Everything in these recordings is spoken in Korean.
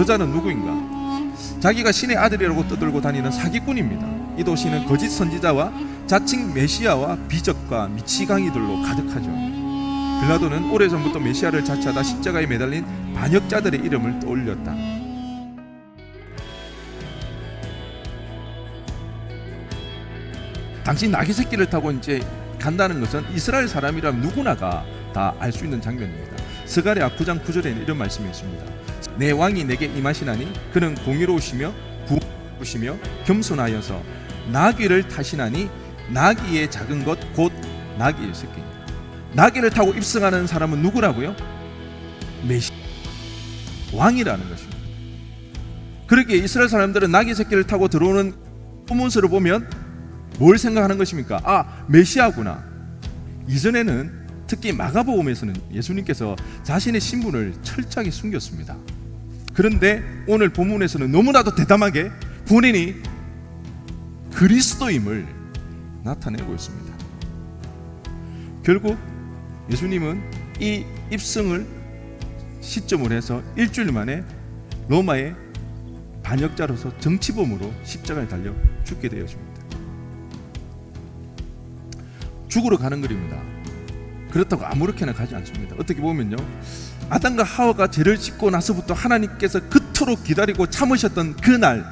저자는 누구인가? 자기가 신의 아들이라고 떠들고 다니는 사기꾼입니다. 이 도시는 거짓 선지자와 자칭 메시아와 비적과 미치광이들로 가득하죠. 빌라도는 오래전부터 메시아를 자처하다 십자가에 매달린 반역자들의 이름을 떠올렸다. 당신 나귀 새끼를 타고 이제 간다는 것은 이스라엘 사람이라면 누구나가 다 알 수 있는 장면입니다. 스가랴 9장 9절에는 이런 말씀이 있습니다. 내 왕이 내게 임하시나니 그는 공의로우시며 구우시며 겸손하여서 나귀를 타시나니 나귀의 작은 것 곧 나귀의 새끼입니다. 나귀를 타고 입성하는 사람은 누구라고요? 메시 왕이라는 것입니다. 그렇게 이스라엘 사람들은 나귀 새끼를 타고 들어오는 포문서를 보면 뭘 생각하는 것입니까? 아 메시아구나. 이전에는 특히 마가복음에서는 예수님께서 자신의 신분을 철저하게 숨겼습니다. 그런데 오늘 본문에서는 너무나도 대담하게 본인이 그리스도임을 나타내고 있습니다. 결국 예수님은 이 입성을 시점을 해서 일주일 만에 로마의 반역자로서 정치범으로 십자가에 달려 죽게 되었습니다. 죽으러 가는 길입니다. 그렇다고 아무렇게나 가지 않습니다. 어떻게 보면요. 아담과 하와가 죄를 짓고 나서부터 하나님께서 그토록 기다리고 참으셨던 그날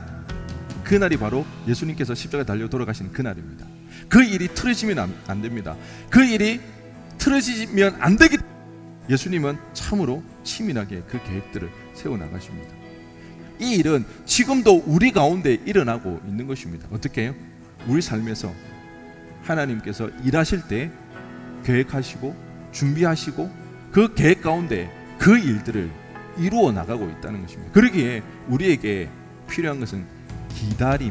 그날이 바로 예수님께서 십자가에 달려 돌아가신 그날입니다. 그 일이 틀어지면 안, 안 됩니다. 그 일이 틀어지면 안 되기 예수님은 참으로 치밀하게 그 계획들을 세워 나가십니다. 이 일은 지금도 우리 가운데 일어나고 있는 것입니다. 어떻게 해요? 우리 삶에서 하나님께서 일하실 때 계획하시고 준비하시고 그 계획 가운데 그 일들을 이루어 나가고 있다는 것입니다. 그러기에 우리에게 필요한 것은 기다림.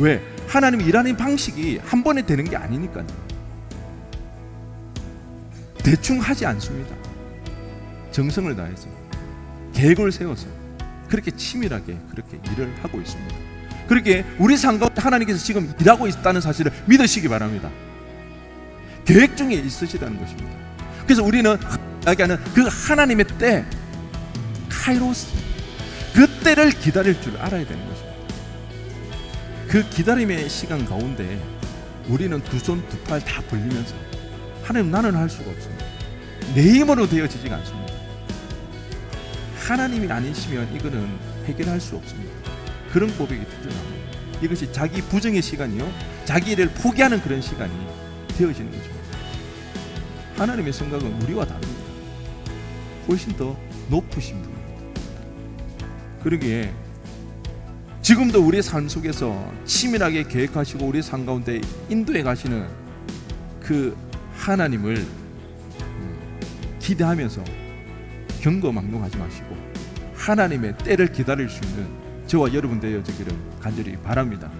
왜? 하나님 일하는 방식이 한 번에 되는 게 아니니까요. 대충 하지 않습니다. 정성을 다해서 계획을 세워서 그렇게 치밀하게 그렇게 일을 하고 있습니다. 그렇게 우리 삶 가운데 하나님께서 지금 일하고 있다는 사실을 믿으시기 바랍니다. 계획 중에 있으시다는 것입니다. 그래서 우리는 이야기하는 그 하나님의 때 카이로스 그 때를 기다릴 줄 알아야 되는 것입니다. 그 기다림의 시간 가운데 우리는 두 손 두 팔 다 벌리면서 하나님 나는 할 수가 없습니다. 내 힘으로 되어지지가 않습니다. 하나님이 아니시면 이거는 해결할 수 없습니다. 그런 고백이 드러납니다. 이것이 자기 부정의 시간이요, 자기 일을 포기하는 그런 시간이 되어지는 거죠. 하나님의 생각은 우리와 다릅니다. 훨씬 더 높으신 분입니다. 그러기에 지금도 우리의 삶 속에서 치밀하게 계획하시고 우리 삶 가운데 인도해 가시는 그 하나님을 음, 기대하면서 경거망동하지 마시고 하나님의 때를 기다릴 수 있는 저와 여러분 되어지기를 간절히 바랍니다.